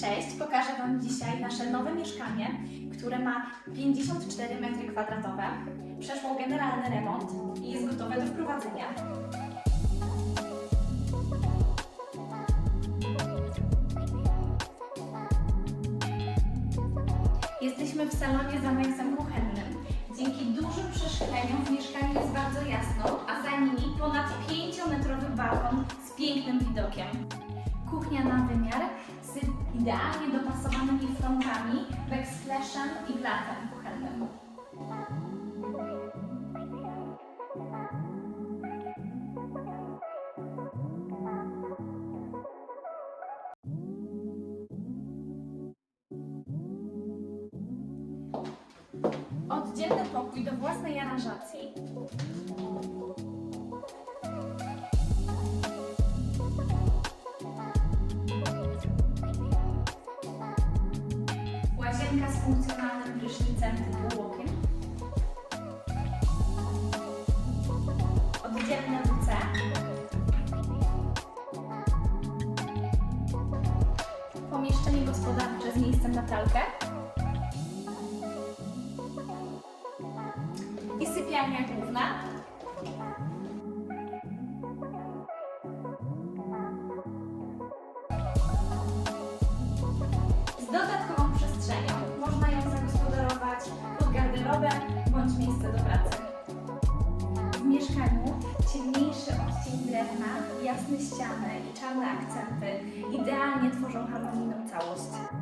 Cześć, pokażę Wam dzisiaj nasze nowe mieszkanie, które ma 54 m2, przeszło generalny remont i jest gotowe do wprowadzenia. Jesteśmy w salonie z anexem kuchennym. Dzięki dużym przeszkleniom w mieszkaniu jest bardzo jasno, a za nimi ponad 5-metrowy balkon z pięknym widokiem. Kuchnia na wymiar idealnie dopasowanymi frontami, backslashem i blatem kuchennym. Oddzielny pokój do własnej aranżacji. Łazienka z funkcjonalnym prysznicem typu. Oddzielne WC. Pomieszczenie gospodarcze z miejscem na pralkę. I sypialnia główna. Drewna, jasne ściany i czarne akcenty idealnie tworzą harmonijną całość.